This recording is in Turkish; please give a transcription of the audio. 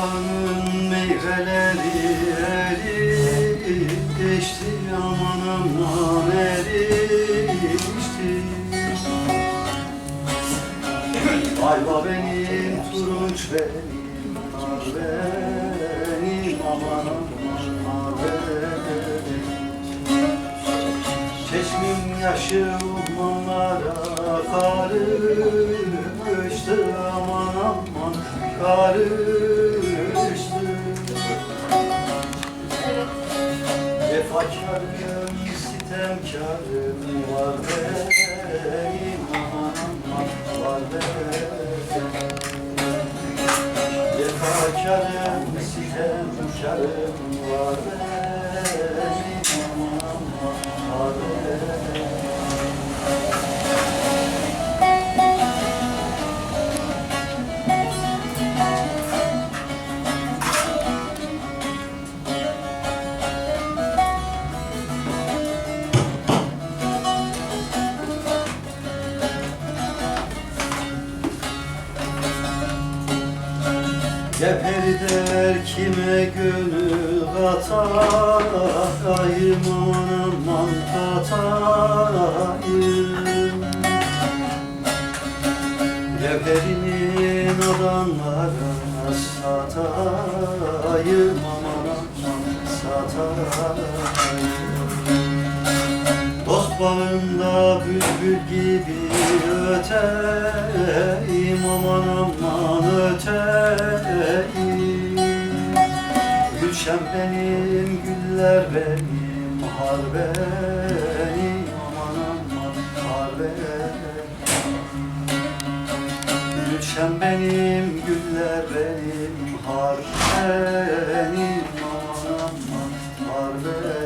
Bostanın meyveleri erişti Aman aman erişti Ayva benim, turunç benim, nar benim Aman aman Çeşmim yaşı ummanlara karıştı Aman aman karıştı Vefakarım, sitemkarım var benim Aman aman var benim Vefakarım, sitemkarım var benim Geperi der kime gönül katayım aman aman katayım Geperinin adamlara satayım aman aman satayım Dost bağında bülbül gibi öteyim aman Sen benim, güller benim, har benim. Aman aman har benim. Gülşen benim, güller benim, har benim. Aman aman har benim.